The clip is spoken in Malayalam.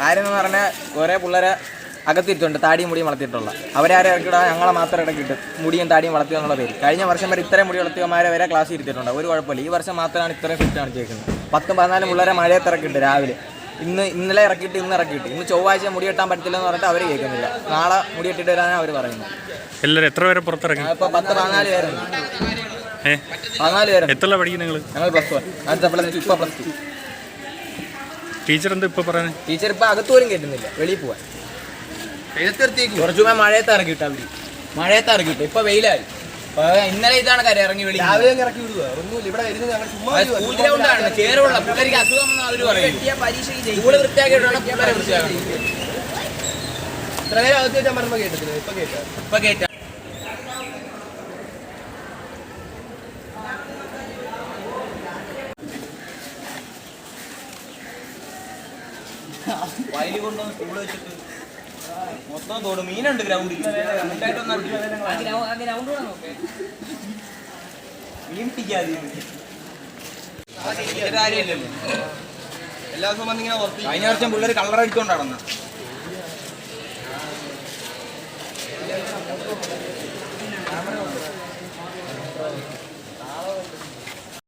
കാര്യം എന്ന് പറഞ്ഞാൽ കുറേ പിള്ളേരെ അകത്തിട്ടുണ്ട് താടിയും മുടിയും വളർത്തിയിട്ടുള്ള. അവരാരെ ഇറക്കിടാൻ ഞങ്ങളെ മാത്രം ഇടക്കിട്ട് മുടിയും താടിയും വളർത്തുക എന്നുള്ള പേര്. കഴിഞ്ഞ വർഷം വരെ ഇത്രയും മുടി വളർത്തിയമാരെ വരെ ക്ലാസ് ഇരുത്തിയിട്ടുണ്ട്. ഒരു കുഴപ്പമില്ല. ഈ വർഷം മാത്രമാണ് ഇത്രയും ഫിറ്റ് കാണിച്ചേക്കുന്നത് പത്തും പതിനാലും പിള്ളേരെ മഴയത്ത് ഇറക്കിയിട്ട് രാവിലെ. ഇന്ന് ഇന്നലെ ഇറക്കിയിട്ട് ഇന്ന് ഇറക്കിയിട്ട്. ഇന്ന് ചൊവ്വാഴ്ച മുടി കെട്ടാൻ പറ്റില്ലെന്ന് പറഞ്ഞിട്ട് അവർ കേൾക്കുന്നില്ല. നാളെ മുടി കെട്ടിട്ട് വരാനാണ് അവർ പറയുന്നത്. എല്ലാവരും എത്ര പേരെ പുറത്തിറങ്ങി? ഇപ്പോൾ പത്ത് പതിനാല് പേരുണ്ട്. പതിനാല് പേരുണ്ട്. എത്ര പഠിക്കുന്നത് ഞങ്ങൾ പ്ലസ് വൺ അടുത്ത പ്ലസ് ടു ഇപ്പോൾ പ്ലസ് ടു ടീച്ചർ എന്താ ഇപ്പൊ പറയുന്നത് ടീച്ചർ ഇപ്പൊ അകത്ത് പോലും കേട്ടുന്നില്ല വെളിയിൽ പോവാൻ. കുറച്ചു മുമ്പേ മഴയത്ത് ഇറക്കിട്ട് അവർ മഴയത്ത് ഇറക്കിട്ട് ഇപ്പൊ വെയിലായി. ഇപ്പൊ ഇന്നലെ ഇതാണ് കാര്യം ഇറങ്ങി വെളി. സ്കൂൾ ഗ്രൗണ്ടാണ് ചേരുള്ള പിള്ളേർക്ക് അസുഖം എന്ന് അവർ പറയും. സ്കൂൾ വൃത്തിയാക്കിയിട്ടാണ് പിള്ളേരെ വൃത്തിയാക്കുന്നത് ഇപ്പൊ കേട്ട. വയലിൽ കൊണ്ടുവന്ന് സ്കൂൾ വെച്ചിട്ട്? മൊത്തം തോട്. മീനുണ്ട് ഗ്രൗണ്ടിൽ മീൻ പിടിക്കാതെ. കാര്യമില്ലല്ലോ. എല്ലാ ദിവസവും വന്നിങ്ങനെ കഴിഞ്ഞ വർഷം പിള്ളേർ കളർ അടിച്ചോണ്ട് നടന്ന